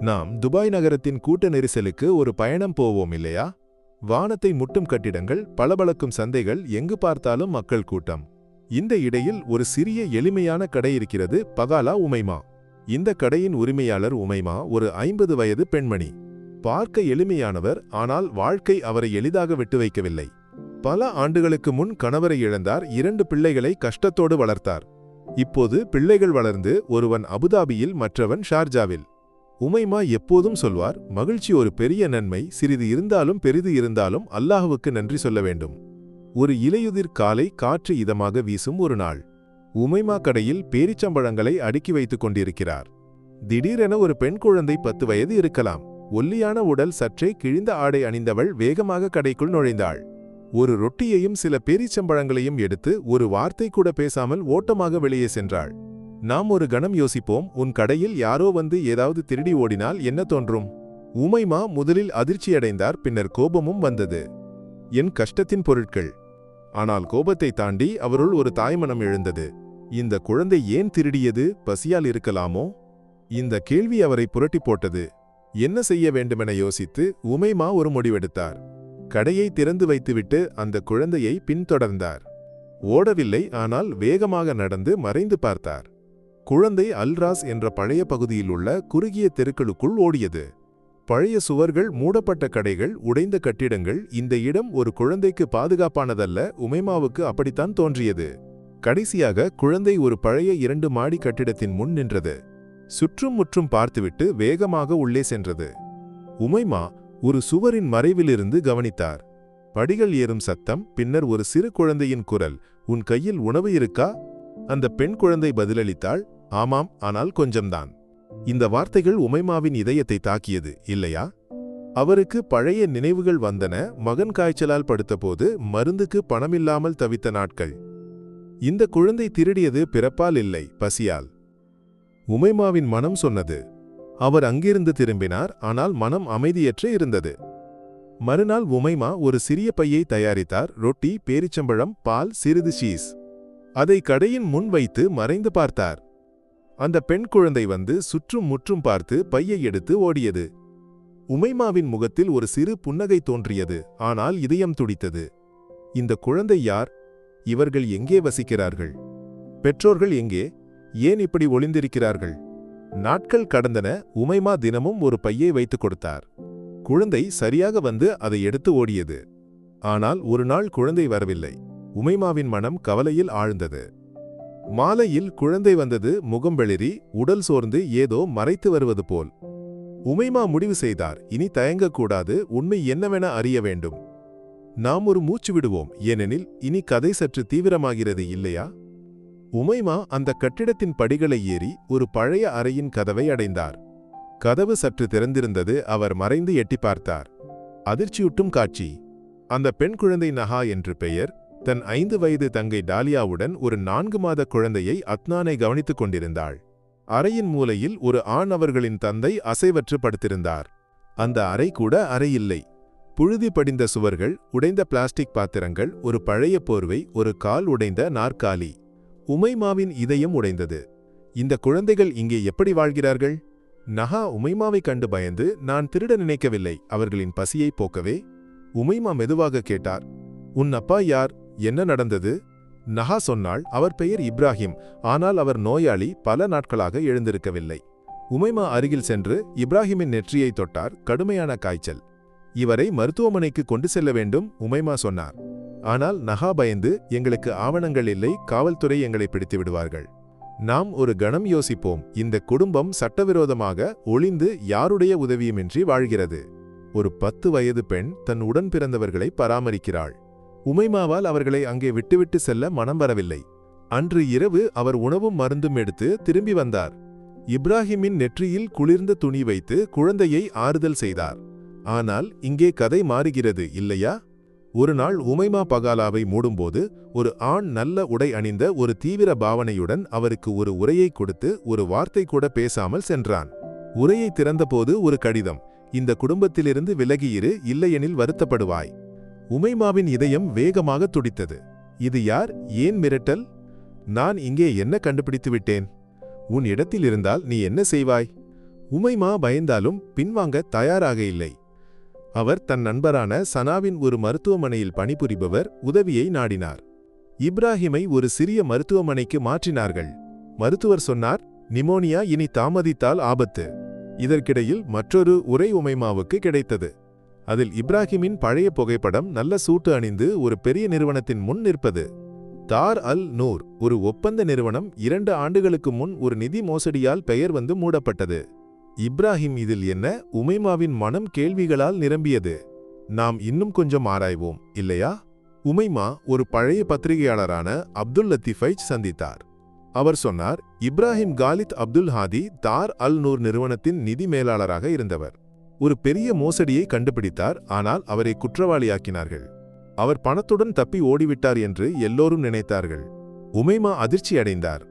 நாம் துபாய் நகரத்தின் கூட்ட நெரிசலுக்கு ஒரு பயணம் போவோம் இல்லையா? வானத்தை முட்டும் கட்டிடங்கள் பளபளக்கும் சந்தைகள் எங்கு பார்த்தாலும் மக்கள் கூட்டம். இந்த இடையில் ஒரு சிறிய எளிமையான கடை இருக்கிறது பகாலா உமைமா. இந்த கடையின் உரிமையாளர் உமைமா ஒரு ஐம்பது வயது பெண்மணி. பார்க்க எளிமையானவர் ஆனால் வாழ்க்கை அவரை எளிதாக விட்டு வைக்கவில்லை. பல ஆண்டுகளுக்கு முன் கணவரை இழந்தார் இரண்டு பிள்ளைகளை கஷ்டத்தோடு வளர்த்தார். இப்போது பிள்ளைகள் வளர்ந்து ஒருவன் அபுதாபியில் மற்றவன் ஷார்ஜாவில். உமைமா எப்போதும் சொல்வார் மகிழ்ச்சி ஒரு பெரிய நன்மை சிறிது இருந்தாலும் பெரிது இருந்தாலும் அல்லாஹுவுக்கு நன்றி சொல்ல வேண்டும். ஒரு இலையுதிர் காலை காற்று இதமாக வீசும் ஒரு நாள். உமைமா கடையில் பேரிச்சம்பழங்களை அடுக்கி வைத்துக் கொண்டிருக்கிறார். திடீரென ஒரு பெண் குழந்தை பத்து வயது இருக்கலாம். ஒல்லியான உடல் சற்றே கிழிந்த ஆடை அணிந்தவள் வேகமாக கடைக்குள் நுழைந்தாள். ஒரு ரொட்டியையும் சில பேரிச்சம்பழங்களையும் எடுத்து ஒரு வார்த்தை கூட பேசாமல் ஓட்டமாக வெளியே சென்றாள். நாம் ஒரு கணம் யோசிப்போம் உன் கடையில் யாரோ வந்து ஏதாவது திருடி ஓடினால் என்ன தோன்றும்? உமைமா முதலில் அதிர்ச்சியடைந்தார் பின்னர் கோபமும் வந்தது. என் கஷ்டத்தின் பொருட்கள். ஆனால் கோபத்தை தாண்டி அவருள் ஒரு தாய்மனம் எழுந்தது. இந்த குழந்தை ஏன் திருடியது பசியால் இருக்கலாமோ? இந்த கேள்வி அவரை புரட்டி போட்டது. என்ன செய்ய வேண்டுமென யோசித்து உமைமா ஒரு முடிவெடுத்தார். கடையை திறந்து வைத்துவிட்டு அந்த குழந்தையை பின்தொடர்ந்தார். ஓடவில்லை ஆனால் வேகமாக நடந்து மறைந்து பார்த்தார். குழந்தை அல்ராஸ் என்ற பழைய பகுதியில் உள்ள குறுகிய தெருக்களுக்குள் ஓடியது. பழைய சுவர்கள் மூடப்பட்ட கடைகள் உடைந்த கட்டிடங்கள் இந்த இடம் ஒரு குழந்தைக்கு பாதுகாப்பானதல்ல உமைமாவுக்கு அப்படித்தான் தோன்றியது. கடைசியாக குழந்தை ஒரு பழைய இரண்டு மாடி கட்டிடத்தின் முன் நின்றது. சுற்றும் முற்றும் பார்த்துவிட்டு வேகமாக உள்ளே சென்றது. உமைமா ஒரு சுவரின் மறைவிலிருந்து கவனித்தார். படிகள் ஏறும் சத்தம் பின்னர் ஒரு சிறு குழந்தையின் குரல் உன் கையில் உணவு இருக்கா? அந்த பெண் குழந்தை பதிலளித்தாள் ஆமாம் ஆனால் கொஞ்சம்தான். இந்த வார்த்தைகள் உமைமாவின் இதயத்தை தாக்கியது இல்லையா? அவருக்கு பழைய நினைவுகள் வந்தன மகன் காய்ச்சலால் படுத்தபோது மருந்துக்கு பணமில்லாமல் தவித்த நாட்கள். இந்த குழந்தை திருடியது பிறப்பால் இல்லை பசியால். உமைமாவின் மனம் சொன்னது அவர் அங்கிருந்து திரும்பினார் ஆனால் மனம் அமைதியற்று இருந்தது. மறுநாள் உமைமா ஒரு சிறிய பையை தயாரித்தார் ரொட்டி பேரிச்சம்பழம் பால் சிறிது சீஸ். அதை கடையின் முன் வைத்து மறைந்து பார்த்தார். அந்த பெண் குழந்தை வந்து சுற்றும் முற்றும் பார்த்து பையை எடுத்து ஓடியது. உமைமாவின் முகத்தில் ஒரு சிறு புன்னகை தோன்றியது. ஆனால் இதயம் துடித்தது. இந்த குழந்தை யார்? இவர்கள் எங்கே வசிக்கிறார்கள்? பெற்றோர்கள் எங்கே? ஏன் இப்படி ஒளிந்திருக்கிறார்கள்? நாட்கள் கடந்தன. உமைமா தினமும் ஒரு பையை வைத்துக் கொடுத்தார். குழந்தை சரியாக வந்து அதை எடுத்து ஓடியது. ஆனால் ஒரு நாள் குழந்தை வரவில்லை. உமைமாவின் மனம் கவலையில் ஆழ்ந்தது. மாலையில் குழந்தை வந்தது முகம் வெளிரி உடல் சோர்ந்து ஏதோ மறைத்து வருவது போல். உமைமா முடிவு செய்தார் இனி தயங்கக்கூடாது உண்மை என்னவென அறிய வேண்டும். நாம் ஒரு மூச்சு விடுவோம் ஏனெனில் இனி கதை சற்று தீவிரமாகிறது இல்லையா? உமைமா அந்த கட்டிடத்தின் படிகளை ஏறி ஒரு பழைய அறையின் கதவை அடைந்தார். கதவு சற்று திறந்திருந்தது அவர் மறைந்து எட்டி பார்த்தார். அதிர்ச்சியூட்டும் காட்சி. அந்த பெண் குழந்தை நஹா என்று பெயர் தன் ஐந்து வயது தங்கை டாலியாவுடன் ஒரு நான்கு மாத குழந்தையை அத்னானை கவனித்துக் கொண்டிருந்தாள். அறையின் மூலையில் ஒரு ஆண் அவர்களின் தந்தை அசைவற்று படுத்திருந்தார். அந்த அறை கூட அறை இல்லை புழுதி படிந்த சுவர்கள் உடைந்த பிளாஸ்டிக் பாத்திரங்கள் ஒரு பழைய போர்வை ஒரு கால் உடைந்த நாற்காலி உமைமாவின் இதயம் உடைந்தது. இந்த குழந்தைகள் இங்கே எப்படி வாழ்கிறார்கள்? நஹா உமைமாவை கண்டு பயந்து நான் திருட நினைக்கவில்லை அவர்களின் பசியை போக்கவே. உமைமா மெதுவாக கேட்டார் உன் அப்பா யார்? என்ன நடந்தது? நஹா சொன்னாள் அவர் பெயர் இப்ராஹிம் ஆனால் அவர் நோயாளி பல நாட்களாக எழுந்திருக்கவில்லை. உமைமா அருகில் சென்று இப்ராஹிமின் நெற்றியை தொட்டார் கடுமையான காய்ச்சல். இவரை மருத்துவமனைக்கு கொண்டு செல்ல வேண்டும் உமைமா சொன்னார். ஆனால் நஹா பயந்து எங்களுக்கு ஆவணங்கள் இல்லை காவல்துறை எங்களை பிடித்து விடுவார்கள். நாம் ஒரு கணம் யோசிப்போம் இந்த குடும்பம் சட்டவிரோதமாக ஒளிந்து யாருடைய உதவியுமின்றி வாழ்கிறது. ஒரு பத்து வயது பெண் தன் உடன் பிறந்தவர்களை பராமரிக்கிறாள். உமைமாவால் அவர்களை அங்கே விட்டுவிட்டு செல்ல மனம் வரவில்லை. அன்று இரவு அவர் உணவும் மருந்தும் எடுத்து திரும்பி வந்தார். இப்ராஹிமின் நெற்றியில் குளிர்ந்த துணி வைத்து குழந்தையை ஆறுதல் செய்தார். ஆனால் இங்கே கதை மாறுகிறது இல்லையா? ஒரு நாள் உமைமா பகாலாவை மூடும்போது ஒரு ஆண் நல்ல உடை அணிந்த ஒரு தீவிர பாவனையுடன் அவருக்கு ஒரு உரையை கொடுத்து ஒரு வார்த்தை கூட பேசாமல் சென்றான். உரையை திறந்தபோது ஒரு கடிதம் இந்த குடும்பத்திலிருந்து விலகியிரு இல்லையெனில் வருத்தப்படுவாய். உமைமாவின் இதயம் வேகமாக துடித்தது. இது யார்? ஏன் மிரட்டல்? நான் இங்கே என்ன கண்டுபிடித்து விட்டேன்? உன் இடத்தில் இருந்தால் நீ என்ன செய்வாய்? உமைமா பயந்தாலும் பின்வாங்க தயாராக இல்லை. அவர் தன் நண்பரான சனாவின் ஒரு மருத்துவமனையில் பணிபுரிபவர் உதவியை நாடினார். இப்ராஹிமை ஒரு சிறிய மருத்துவமனைக்கு மாற்றினார்கள். மருத்துவர் சொன்னார் நிமோனியா இனி தாமதித்தால் ஆபத்து. இதற்கிடையில் மற்றொரு உரை உமைமாவுக்கு கிடைத்தது. அதில் இப்ராஹிமின் பழைய புகைப்படம் நல்ல சூட்டு அணிந்து ஒரு பெரிய நிறுவனத்தின் முன் நிற்பது. தார் அல் நூர் ஒரு ஒப்பந்த நிறுவனம் இரண்டு ஆண்டுகளுக்கு முன் ஒரு நிதி மோசடியால் பெயர் வந்து மூடப்பட்டது. இப்ராஹிம் இதில் என்ன? உமைமாவின் மனம் கேள்விகளால் நிரம்பியது. நாம் இன்னும் கொஞ்சம் ஆராய்வோம் இல்லையா? உமைமா ஒரு பழைய பத்திரிகையாளரான அப்துல் லத்தீஃபை சந்தித்தார். அவர் சொன்னார் இப்ராஹிம் காலித் அப்துல் ஹாதி தார் அல் நூர் நிறுவனத்தின் நிதி மேலாளராக இருந்தவர். ஒரு பெரிய மோசடியை கண்டுபிடித்தார் ஆனால் அவரை குற்றவாளியாக்கினார்கள். அவர் பணத்துடன் தப்பி ஓடிவிட்டார் என்று எல்லோரும் நினைத்தார்கள். உமைமா அதிர்ச்சி அடைந்தார்.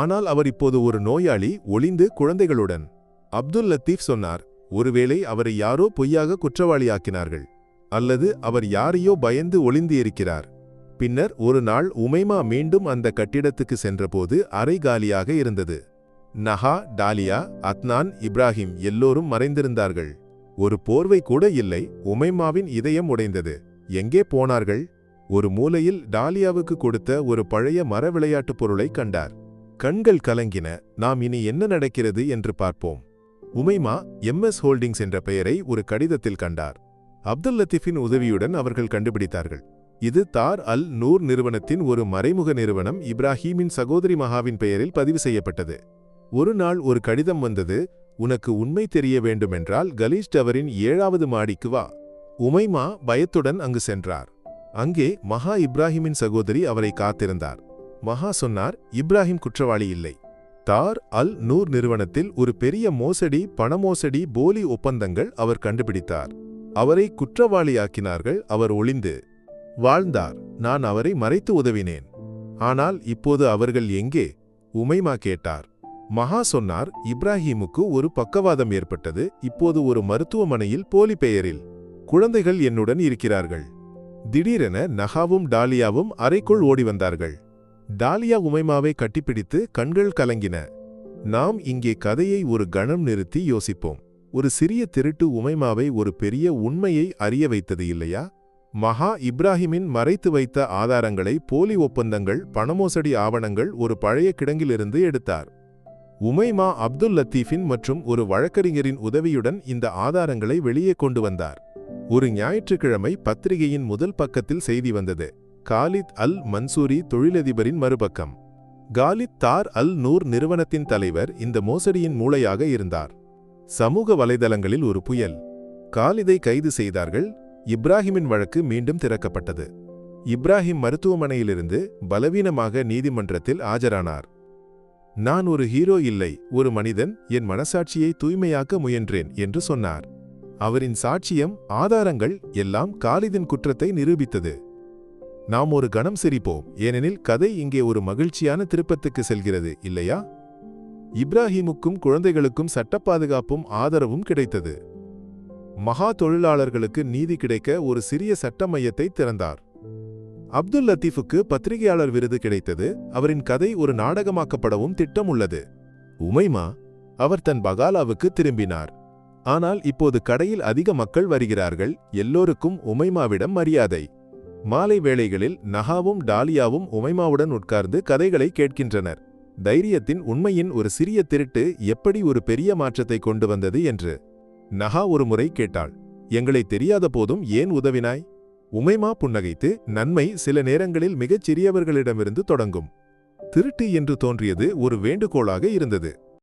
ஆனால் அவர் இப்போது ஒரு நோயாளி ஒளிந்து குழந்தைகளுடன். அப்துல் லத்தீப் சொன்னார் ஒருவேளை அவரை யாரோ பொய்யாக குற்றவாளியாக்கினார்கள். அல்லது அவர் யாரையோ பயந்து ஒளிந்து இருக்கிறார் பின்னர் ஒரு நாள் உமைமா மீண்டும் அந்த கட்டிடத்துக்கு சென்றபோது அரை காலியாக இருந்தது. நஹா டாலியா அத்னான் இப்ராஹிம் எல்லோரும் மறைந்திருந்தார்கள். ஒரு போர்வை கூட இல்லை. உமைமாவின் இதயம் உடைந்தது. எங்கே போனார்கள்? ஒரு மூலையில் டாலியாவுக்கு கொடுத்த ஒரு பழைய மர விளையாட்டுப் பொருளை கண்டார். கண்கள் கலங்கின. நாம் இனி என்ன நடக்கிறது என்று பார்ப்போம். உமைமா எம்எஸ் ஹோல்டிங்ஸ் என்ற பெயரை ஒரு கடிதத்தில் கண்டார். அப்துல் லத்தீஃபின் உதவியுடன் அவர்கள் கண்டுபிடித்தார்கள். இது தார் அல் நூர் நிறுவனத்தின் ஒரு மறைமுக நிறுவனம். இப்ராஹீமின் சகோதரி மகாவின் பெயரில் பதிவு செய்யப்பட்டது. ஒரு நாள் ஒரு கடிதம் வந்தது. உனக்கு உண்மை தெரிய வேண்டுமென்றால் கலீஷ் டவரின் ஏழாவது மாடிக்கு வா. உமைமா பயத்துடன் அங்கு சென்றார். அங்கே மகா இப்ராஹிமின் சகோதரி அவரை காத்திருந்தார். மகா சொன்னார் இப்ராஹிம் குற்றவாளி இல்லை. தார் அல் நூர் நிறுவனத்தில் ஒரு பெரிய மோசடி பணமோசடி போலி ஒப்பந்தங்கள் அவர் கண்டுபிடித்தார். அவரை குற்றவாளியாக்கினார்கள் அவர் ஒளிந்து வாழ்ந்தார். நான் அவரை மறைத்து உதவினேன். ஆனால் இப்போது அவர்கள் எங்கே? உமைமா கேட்டார். மகா சொன்னார் இப்ராஹீமுக்கு ஒரு பக்கவாதம் ஏற்பட்டது இப்போது ஒரு மருத்துவமனையில் போலி பெயரில் குழந்தைகள் என்னுடன் இருக்கிறார்கள். திடீரென நகாவும் டாலியாவும் அறைக்குள் ஓடி வந்தார்கள் டாலியா உமைமாவை கட்டிப்பிடித்து கண்கள் கலங்கின. நாம் இங்கே கதையை ஒரு கணம் நிறுத்தி யோசிப்போம். ஒரு சிறிய திருட்டு உமைமாவை ஒரு பெரிய உண்மையை அறிய வைத்தது இல்லையா? மகா இப்ராஹிமின் மறைத்து வைத்த ஆதாரங்களை போலி ஒப்பந்தங்கள் பணமோசடி ஆவணங்கள் ஒரு பழைய கிடங்கிலிருந்து எடுத்தார். உமைமா அப்துல் லத்தீஃபின் மற்றும் ஒரு வழக்கறிஞரின் உதவியுடன் இந்த ஆதாரங்களை வெளியே கொண்டு வந்தார். ஒரு ஞாயிற்றுக்கிழமை பத்திரிகையின் முதல் பக்கத்தில் செய்தி வந்தது. காலித் அல் மன்சூரி தொழிலதிபரின் மறுபக்கம். காலித் தார் அல் நூர் நிறுவனத்தின் தலைவர் இந்த மோசடியின் மூளையாக இருந்தார். சமூக வலைதளங்களில் ஒரு புயல். காலிதை கைது செய்தார்கள். இப்ராஹிமின் வழக்கு மீண்டும் திறக்கப்பட்டது. இப்ராஹிம் மருத்துவமனையிலிருந்து பலவீனமாக நீதிமன்றத்தில் ஆஜரானார். நான் ஒரு ஹீரோ இல்லை ஒரு மனிதன் என் மனசாட்சியை தூய்மையாக்க முயன்றேன் என்று சொன்னார். அவரின் சாட்சியம் ஆதாரங்கள் எல்லாம் காலிதின் குற்றத்தை நிரூபித்தது. நாம் ஒரு கணம் சிரிப்போம் ஏனெனில் கதை இங்கே ஒரு மகிழ்ச்சியான திருப்பத்துக்கு செல்கிறது இல்லையா? இப்ராஹிமுக்கும் குழந்தைகளுக்கும் சட்ட பாதுகாப்பும் ஆதரவும் கிடைத்தது. மகா தொழிலாளர்களுக்கு நீதி கிடைக்க ஒரு சிறிய சட்ட மையத்தை திறந்தார். அப்துல் லத்தீஃபுக்கு பத்திரிகையாளர் விருது கிடைத்தது. அவரின் கதை ஒரு நாடகமாக்கப்படவும் திட்டம் உள்ளது உமைமா அவர் தன் பகாலாவுக்கு திரும்பினார். ஆனால் இப்போது கடையில் அதிக மக்கள் வருகிறார்கள். எல்லோருக்கும் உமைமாவிடம் மரியாதை. மாலை வேளைகளில் நகாவும் டாலியாவும் உமைமாவுடன் உட்கார்ந்து கதைகளை கேட்கின்றனர். தைரியத்தின் உண்மையின் ஒரு சிறிய திருட்டு எப்படி ஒரு பெரிய மாற்றத்தை கொண்டு வந்தது என்று. நகா ஒரு முறை கேட்டாள் எங்களை தெரியாத போதும் ஏன் உதவினாய்? உமைமா புன்னகைத்து நன்மை சில நேரங்களில் மிகச் சிறியவர்களிடமிருந்து தொடங்கும். திருட்டு என்று தோன்றியது ஒரு வேண்டுகோளாக இருந்தது.